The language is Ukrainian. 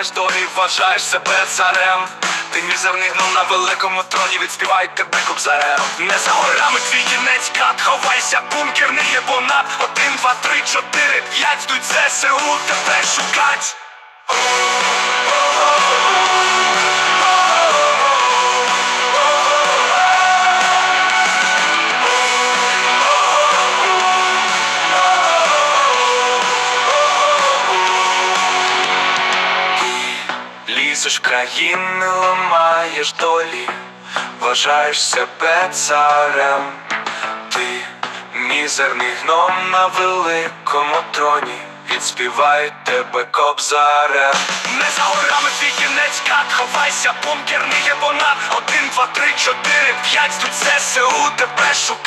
маєш долі, вважаєш себе царем. Ти мізерний гном на великому троні, відспівають тебе кобзарем. Не за горами твій кінець кат, ховайся, бункерний є бонат. Один, два, три, чотири, п'ять, йдуть ЗСУ, тебе шукать. Лізеш країни, ламаєш долі, вважаєш себе царем. Ти мізерний гном на великому троні, відспівають тебе кобзарем. Не за горами твій кінець кат, ховайся, бункерний є бонат. Один, два, три, чотири, п'ять, тут ЗСУ тебе шукать.